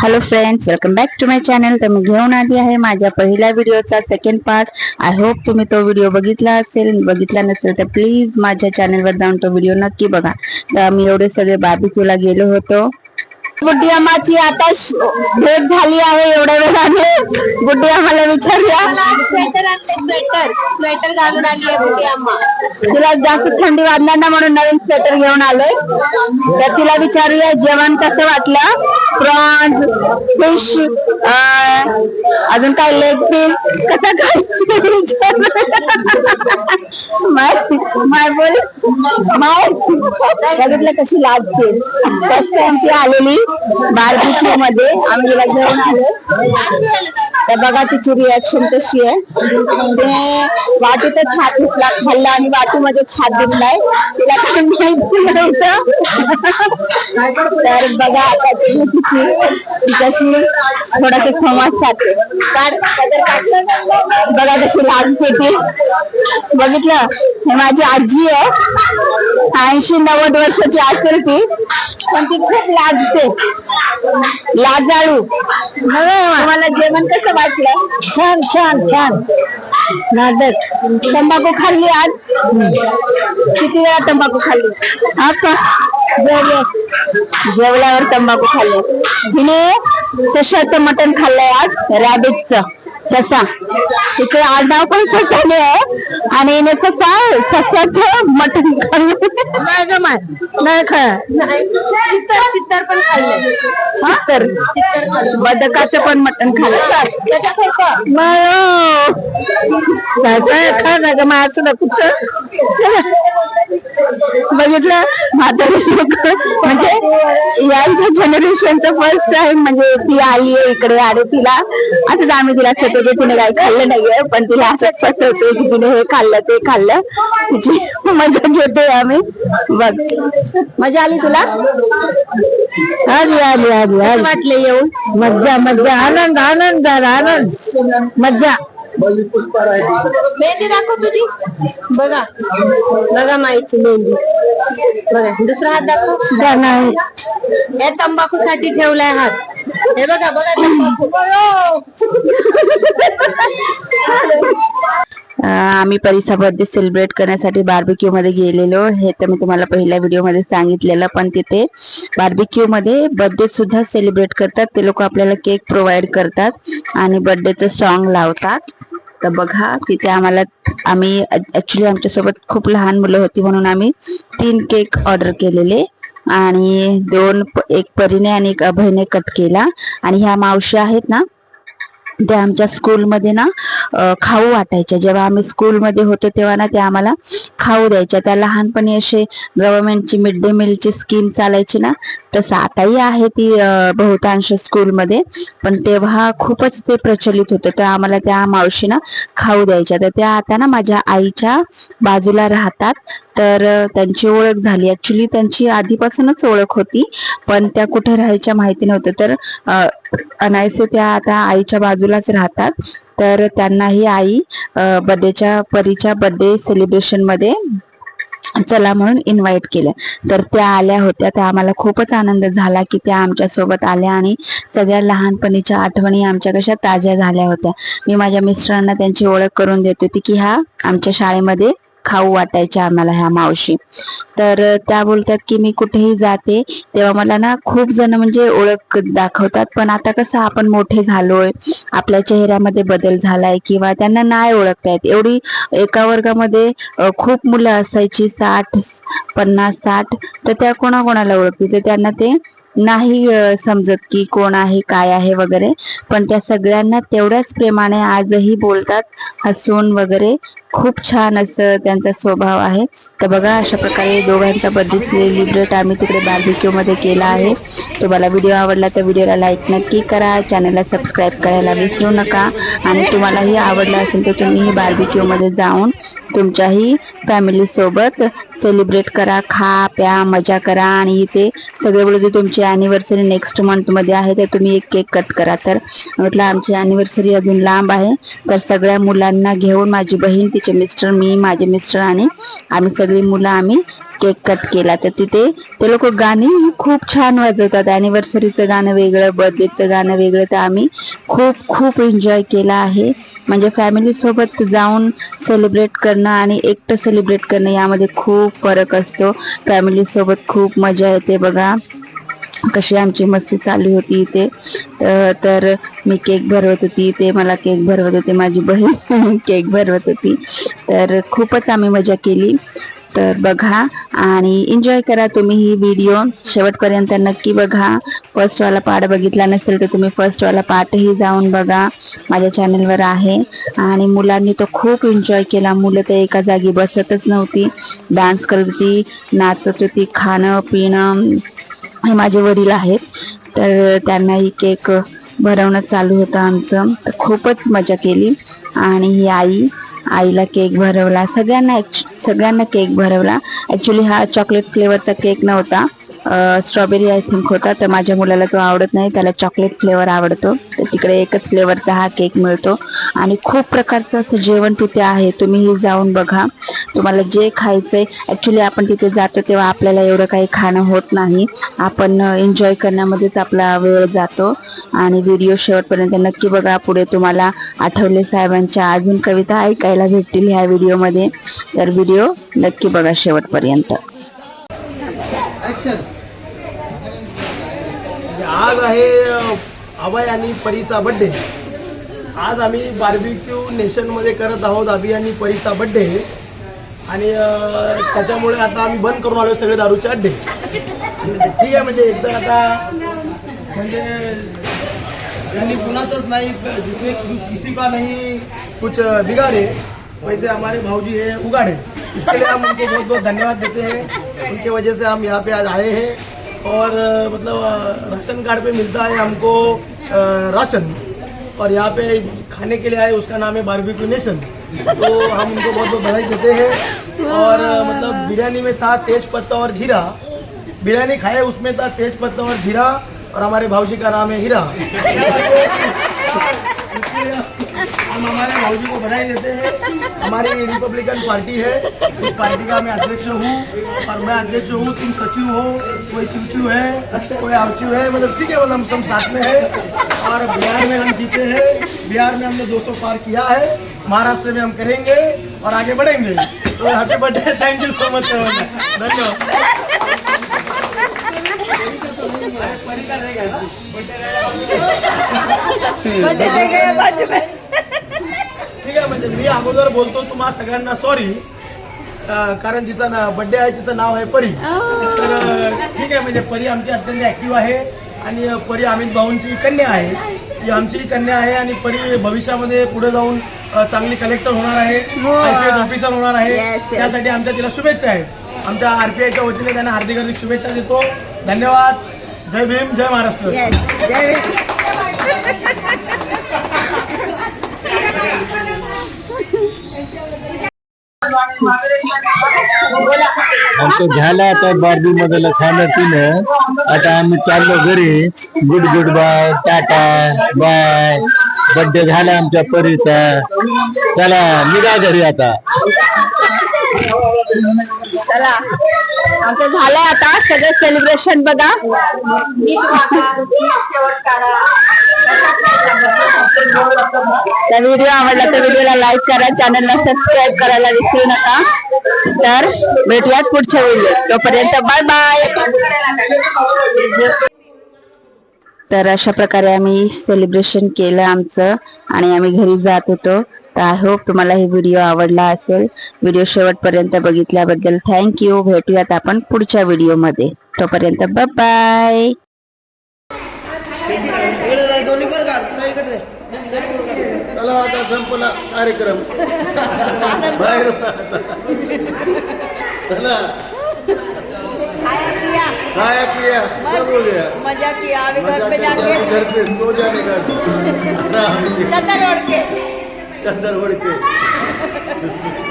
Hello friends welcome back to my channel तर मी घेऊन आली आहे माझ्या पहिल्या व्हिडिओचा सेकंड पार्ट आय होप तुम्ही तो व्हिडिओ बघितला असेल. बघितला नसेल तर प्लीज माझ्या चॅनलवर जाऊन तो व्हिडिओ नक्की बघा. तर आम्ही एवढे सगळे बार्बिक्यूला गेलो होतो. अम्माची आता भेट झाली आहे एवढ्या वेळाने. गुड्डी आम्हाला विचारूया स्वेटर आणले स्वेटर स्वेटर घालून आली आहे बुटी अम्मा तिला जास्त थंडी वाजणार ना म्हणून नवीन स्वेटर घेऊन आलोय. तर तिला विचारूया जेवण कसं वाटलं? प्रॉन्स फिश अजून काय लेग पीस कसं काय? माय माय बोल. माय बघितलं कशी लागते फर्स्ट टाइम ती आलेली बार्बिक्यू मध्ये आम्ही तिला घेऊन आलो. तर बघा तिची रिॲक्शन कशी आहे. ते वाटीतच हात घेतला खाल्ला आणि वाटीमध्ये हात घेतलाय. तिला काही माहिती नव्हतं. तर बघा आता तिची तिच्याशी थोडासा संवाद साधते. बघा कशी लागते ती बघितलं? हे माझी आजी आहे. ऐंशी नव्वद वर्षाची असेल ती पण ती खूप लाजते. लाजाळू. तुम्हाला जेवण कसं वाटलं? छान छान छान. नादक तंबाखू खाल्ली आज? किती वेळा तंबाखू खाल्ली? हा का जेवले जेवल्यावर तंबाखू खाल्ले. हिने सशाचं मटण खाल्लंय आज रॅबिटचं ससा तिकडे आडनाव पण ससाने आहे. आणि ससा ससाचं मटण खाल्लं. नाही ग माय. नाही खा चित्तर चित्तर पण खाल्ले. बदकाचं पण मटण खाल्लं. काय खा ना ग मग असं ना कुठं बघितलं? म्हातारी लोक. म्हणजे यांच्या जनरेशनचं फर्स्ट टाइम म्हणजे ती आली आहे इकडे आणि तिला. असंच आम्ही तिला सतत तिने काही खाल्लं नाहीये पण तिला असंच फसवते की तिने हे खाल्लं ते खाल्लं. तिची मजा घेतोय आम्ही. बघ. मजा आली तुला? आली आली आली आली. वाटले येऊन? मज्जा मज्जा. आनंद आनंद आनंद. मज्जा. मेहंदी दाखव तुझी. बघा. बघा माईची मेहंदी. बघा दुसरा हात दाखव. नाही या तंबाखू साठी ठेवलाय हात. हे बघा बघा तंबाखू. आम्ही परीचा बर्थडे सेलिब्रेट करण्यासाठी बार्बिक्यू मध्ये गेलेलो. हे तर मी तुम्हाला पहिल्या व्हिडिओमध्ये सांगितलेलं पण तिथे बार्बिक्यू मध्ये बर्थडे सुद्धा सेलिब्रेट करतात. ते लोक आपल्याला केक प्रोव्हाइड करतात आणि बर्थडेचं सॉन्ग लावतात. तर बघा तिथे आम्हाला आम्ही ऍक्च्युली आमच्यासोबत खूप लहान मुलं होती म्हणून आम्ही तीन केक ऑर्डर केलेले. आणि दोन एक परीने आणि एक अभयने कट केला. आणि ह्या मावशी आहेत ना त्या आमच्या स्कूलमध्ये ना खाऊ वाटायच्या. जेव्हा आम्ही स्कूलमध्ये होतो तेव्हा ना त्या आम्हाला खाऊ द्यायच्या. त्या लहानपणी असे गव्हर्नमेंटची मिड डे मीलची स्कीम चालायची ना तसं आताही आहे ती बहुतांश स्कूलमध्ये. पण तेव्हा खूपच ते प्रचलित होतं. तर आम्हाला त्या मावशी ना खाऊ द्यायच्या. तर त्या आता ना माझ्या आईच्या बाजूला राहतात. तर त्यांची ओळख झाली. ऍक्च्युली त्यांची आधीपासूनच ओळख होती. पण त्या कुठे राहायच्या माहिती नव्हतं. तर अनायसे त्या आता आईच्या बाजूलाच राहतात. तर त्यांनाही आई बर्थडेच्या परीच्या बर्थडे सेलिब्रेशनमध्ये चला म्हणून इन्व्हाइट केलं. तर त्या आल्या होत्या. तर आम्हाला खूपच आनंद झाला की त्या आमच्यासोबत आल्या आणि सगळ्या लहानपणीच्या आठवणी आमच्या कशा ताज्या झाल्या होत्या. मी माझ्या मिस्टरांना त्यांची ओळख करून देत होती की हा आमच्या शाळेमध्ये खाऊ वाटायच्या आम्हाला ह्या मावशी. तर त्या बोलतात की मी कुठेही जाते. तेव्हा मला ना खूप जण म्हणजे ओळख दाखवतात पण आता कसं आपण मोठे झालोय आपल्या चेहऱ्यामध्ये बदल झालाय किंवा त्यांना नाही ओळखता येत. एवढी एका वर्गामध्ये खूप मुलं असायची साठ पन्नास साठ तर त्या कोणाकोणाला ओळखतील? तर त्यांना ते नाही समजत की कोण आहे काय आहे वगैरे. पण त्या सगळ्यांना तेवढ्याच प्रेमाने आजही बोलतात हसून वगैरे. खूप छान असं त्यांचा स्वभाव आहे. तर बघा अशा प्रकारे दोघांचा बर्थडे सेलिब्रेट आम्ही तिकडे बार्बिक्यू मध्ये केला आहे. तुम्हाला व्हिडिओ आवडला तर व्हिडिओला लाईक नक्की करा. चॅनलला सबस्क्राईब करायला विसरू नका. आणि तुम्हालाही आवडला असेल तर तुम्ही बार्बिक्यू मध्ये जाऊन तुमच्याही फॅमिली सोबत सेलिब्रेट करा. खा प्या मजा करा. आणि इथे सगळे बोलते तुमची अॅनिव्हर्सरी नेक्स्ट मंथमध्ये आहे. तर तुम्ही एक केक कट करा. तर म्हटलं आमची अॅनिव्हर्सरी अजून लांब आहे. तर सगळ्या मुलांना घेऊन माझी बहीण तिचे मिस्टर मी माझे मिस्टर आणि आम्ही सगळी मुलं आम्ही केक कट केला. तर तिथे ते लोक गाणी खूप छान वाजवतात. अॅनिव्हर्सरीचं गाणं वेगळं बर्थडेचं गाणं वेगळं तर आम्ही खूप खूप एन्जॉय केला आहे. म्हणजे फॅमिलीसोबत जाऊन सेलिब्रेट करणं आणि एकटं सेलिब्रेट करणं यामध्ये खूप फरक असतो. फॅमिलीसोबत खूप मजा येते बघा. कशी आमची मस्ती चालू होती इथे. तर मी केक भरवत होती ते मला केक भरवत होते माझी बहीण केक भरवत होती. तर खूपच आम्ही मजा केली. तर बघा आणि एन्जॉय करा तुम्ही ही व्हिडिओ शेवटपर्यंत नक्की बघा. फर्स्टवाला पार्ट बघितला नसेल तर तुम्ही फर्स्टवाला पार्टही जाऊन बघा. माझ्या चॅनलवर आहे. आणि मुलांनी तो खूप एन्जॉय केला. मुलं तर एका जागी बसतच नव्हती. डान्स करत होती नाचत होती खाणं पिणं हे माझे वडील आहेत. तर त्यांनाही केक भरवणं चालू होतं आमचं. तर खूपच मजा केली. आणि ही आई आईला केक भरवला. सगळ्यांना सगळ्यांना केक भरवला. ॲक्च्युली हा चॉकलेट फ्लेवरचा केक नव्हता. स्ट्रॉबेरी आय थिंक होता. तर माझ्या मुलाला तो आवडत नाही. त्याला चॉकलेट फ्लेवर आवडतो. तर तिकडे एकच फ्लेवरचा हा केक मिळतो. आणि खूप प्रकारचं असं जेवण तिथे आहे. तुम्हीही जाऊन बघा. तुम्हाला जे खायचं आहे ॲक्च्युली आपण तिथे जातो तेव्हा आपल्याला एवढं काही खाणं होत नाही. आपण एन्जॉय करण्यामध्येच आपला वेळ जातो. आणि व्हिडिओ शेवटपर्यंत नक्की बघा. पुढे तुम्हाला आठवले साहेबांच्या अजून कविता ऐकायला भेटतील ह्या व्हिडिओमध्ये तर व्हिडिओ नक्की बघा शेवटपर्यंत. ऍक्शन आज आहे अभय आणि परीचा बड्डे आज आम्ही बार्बिक्यू नेशनमध्ये करत आहोत अभि आणि परीचा बड्डे आणि त्याच्यामुळे आता आम्ही बंद करून आलो सगळे दारूचे अड्डे. ठीक आहे म्हणजे एकदा आता म्हणजे यांनी कुणाचंच नाही जिसने किसी का नहीं कुछ बिगाड़े वैसे हमारे भाऊजी हे उगाड़े. इसके लिए हम उनको बहुत बहुत धन्यवाद देते हैं. उनके वजह से हम यहाँ पे आज आए हैं और मतलब राशन कार्ड पे मिलता है हमको राशन। और यहाँ पे खाने के लिए आए उसका नाम है बारबेक्यू नेशन तो हम उनको बहुत बहुत बधाई देते हैं। और मतलब बिरयानी में था तेज पत्ता और जीरा। बिरयानी खाए उसमें था तेज पत्ता और जीरा। और हमारे भाऊजी का नाम है हीरा। हम हमारे भाऊजी को बधाई देते हैं। हमारी रिपब्लिकन पार्टी है। इस पार्टी का मैं अध्यक्ष हूँ और मैं अध्यक्ष हूँ। तुम सचिव हो कोई चूचू है कोई आवचू है मतलब ठीक है मतलब हम सब साथ में है। और बिहार में हम जीते हैं। बिहार में हमने 200 पार किया है। महाराष्ट्र में हम करेंगे और आगे बढ़ेंगे। तो happy birthday thank you so much धन्यवाद। ठीक आहे म्हणजे मी। अगोदर बोलतो तुम्हा सगळ्यांना सॉरी कारण जिचं ना बड्डे आहे तिचं नाव आहे परी. तर ठीक आहे म्हणजे परी आमची अत्यंत ऍक्टिव्ह आहे आणि परी अमित भाऊंची कन्या आहे. ती आमची कन्या आहे आणि परी भविष्यामध्ये पुढे जाऊन चांगली कलेक्टर होणार आहे. आय पी एस ऑफिसर होणार आहे. त्यासाठी आमच्या तिला शुभेच्छा आहेत. आमच्या आरपीआयच्या वतीने त्यांना हार्दिक हार्दिक शुभेच्छा देतो. धन्यवाद. जय भीम जय महाराष्ट्र. आमचं झालं आता बारबी मधलं खाणं पिणं. आता आम्ही चाललो घरी. Good good bye tata bye. Birthday झाला आमच्या परीचा. चला निघा घरी आता. चला. आमचं झालंय आता सगळं सेलिब्रेशन बघा. तर व्हिडिओ आवडला तर व्हिडिओला लाईक करा चॅनलला सबस्क्राईब करायला विसरू नका. तर भेटूयात पुढच्या व्हिडिओ तोपर्यंत बाय बाय तर अशा प्रकारे आम्ही सेलिब्रेशन केलं आमचं आणि आम्ही घरी जात होतो. आय होप तुम्हाला हे व्हिडिओ आवडला असेल. व्हिडिओ शेवटपर्यंत बघितल्याबद्दल थँक्यू भेटूयात आपण पुढच्या व्हिडिओमध्ये तोपर्यंत बाय चला आता संपला कार्यक्रम बाहेर चला खाया पिया सब हो गया मज़ा किया अभी घर पे जाके. घर पे. सो जाने का। के cantar porque. ¡Mamá!